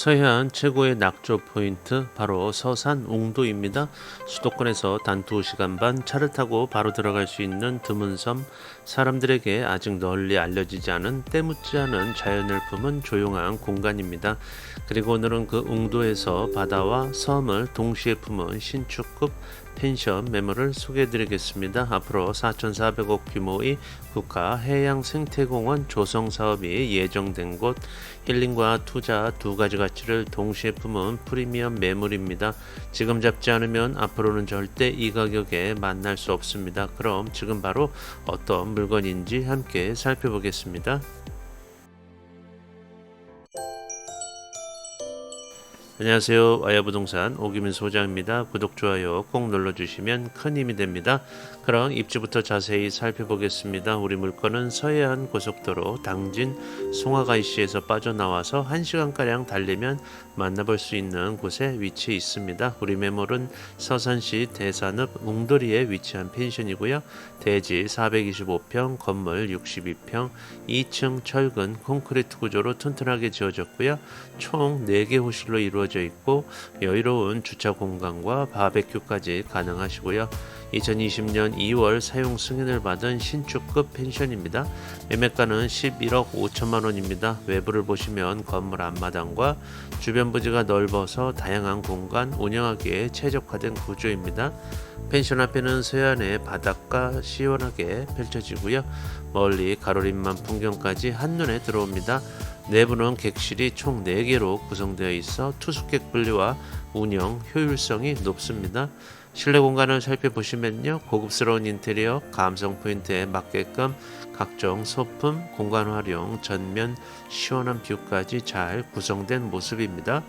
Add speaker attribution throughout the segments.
Speaker 1: 서해안 최고의 낙조 포인트 바로 서산 웅도입니다. 수도권에서 단 2시간 반 차를 타고 바로 들어갈 수 있는 드문 섬 사람들에게 아직 널리 알려지지 않은 때묻지 않은 자연을 품은 조용한 공간입니다. 그리고 오늘은 그 웅도에서 바다와 섬을 동시에 품은 신축급 펜션 매물을 소개해드리겠습니다. 앞으로 4,400억 규모의 국가 해양 생태공원 조성 사업이 예정된 곳 힐링과 투자 두 가지 가 치를 동시에 품은 프리미엄 매물입니다. 지금 잡지 않으면 앞으로는 절대 이 가격에 만날 수 없습니다. 그럼 지금 바로 어떤 물건인지 함께 살펴보겠습니다. 안녕하세요. 와야부동산 오기민 소장입니다. 구독, 좋아요 꼭 눌러주시면 큰 힘이 됩니다. 그럼 입지부터 자세히 살펴보겠습니다. 우리 물건은 서해안 고속도로 당진 송화가이시에서 빠져나와서 1시간가량 달리면 만나볼 수 있는 곳에 위치해 있습니다. 우리 매물은 서산시 대산읍 웅도리에 위치한 펜션이고요. 대지 425평, 건물 62평, 2층 철근 콘크리트 구조로 튼튼하게 지어졌고요. 총 4개 호실로 이루어 져 있고 여유로운 주차 공간과 바베큐까지 가능하시고요. 2020년 2월 사용 승인을 받은 신축급 펜션입니다. 매매가는 11억 5천만 원입니다. 외부를 보시면 건물 앞마당과 주변 부지가 넓어서 다양한 공간 운영하기에 최적화된 구조입니다. 펜션 앞에는 서해안의 바닷가 시원하게 펼쳐지고요. 멀리 가로림만 풍경까지 한눈에 들어옵니다. 내부는 객실이 총 4개로 구성되어 있어 투숙객 분리와 운영 효율성이 높습니다. 실내 공간을 살펴보시면요. 고급스러운 인테리어, 감성 포인트에 맞게끔 각종 소품, 공간 활용, 전면 시원한 뷰까지 잘 구성된 모습입니다.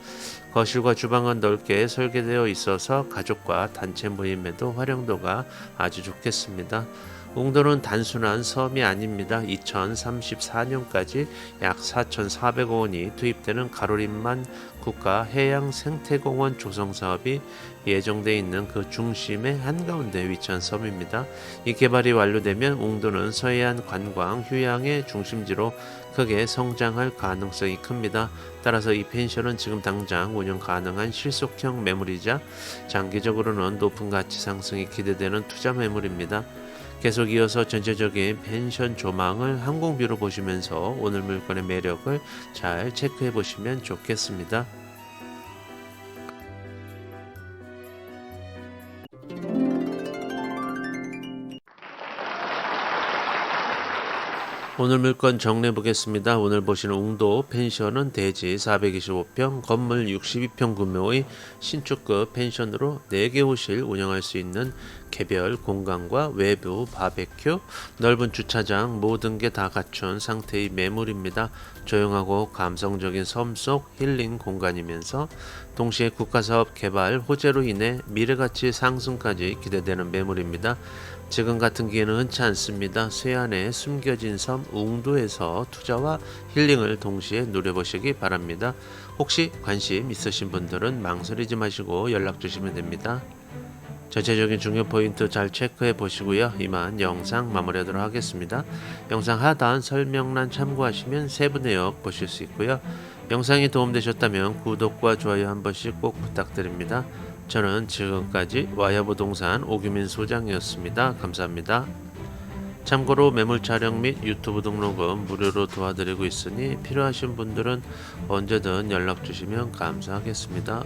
Speaker 1: 거실과 주방은 넓게 설계되어 있어서 가족과 단체 모임에도 활용도가 아주 좋겠습니다. 웅도는 단순한 섬이 아닙니다. 2034년까지 약 4,400억 원이 투입되는 가로림만 국가 해양 생태공원 조성 사업이 예정돼 있는 그 중심의 한가운데 위치한 섬입니다. 이 개발이 완료되면 웅도는 서해안 관광 휴양의 중심지로 크게 성장할 가능성이 큽니다. 따라서 이 펜션은 지금 당장 운영 가능한 실속형 매물이자 장기적으로는 높은 가치 상승이 기대되는 투자 매물입니다. 계속 이어서 전체적인 펜션 조망을 항공뷰로 보시면서 오늘 물건의 매력을 잘 체크해 보시면 좋겠습니다. 오늘 물건 정리해 보겠습니다. 오늘 보시는 웅도 펜션은 대지 425평, 건물 62평 규모의 신축급 펜션으로 4개 호실 운영할 수 있는 개별 공간과 외부 바베큐, 넓은 주차장 모든 게 다 갖춘 상태의 매물입니다. 조용하고 감성적인 섬 속 힐링 공간이면서 동시에 국가사업 개발 호재로 인해 미래가치 상승까지 기대되는 매물입니다. 지금 같은 기회는 흔치 않습니다. 서해안에 숨겨진 섬 웅도에서 투자와 힐링을 동시에 누려보시기 바랍니다. 혹시 관심 있으신 분들은 망설이지 마시고 연락 주시면 됩니다. 전체적인 중요 포인트 잘 체크해 보시고요. 이만 영상 마무리하도록 하겠습니다. 영상 하단 설명란 참고하시면 세부 내역 보실 수 있고요. 영상이 도움되셨다면 구독과 좋아요 한 번씩 꼭 부탁드립니다. 저는 지금까지 와야부동산 오규민 소장이었습니다. 감사합니다. 참고로 매물 촬영 및 유튜브 등록은 무료로 도와드리고 있으니 필요하신 분들은 언제든 연락 주시면 감사하겠습니다.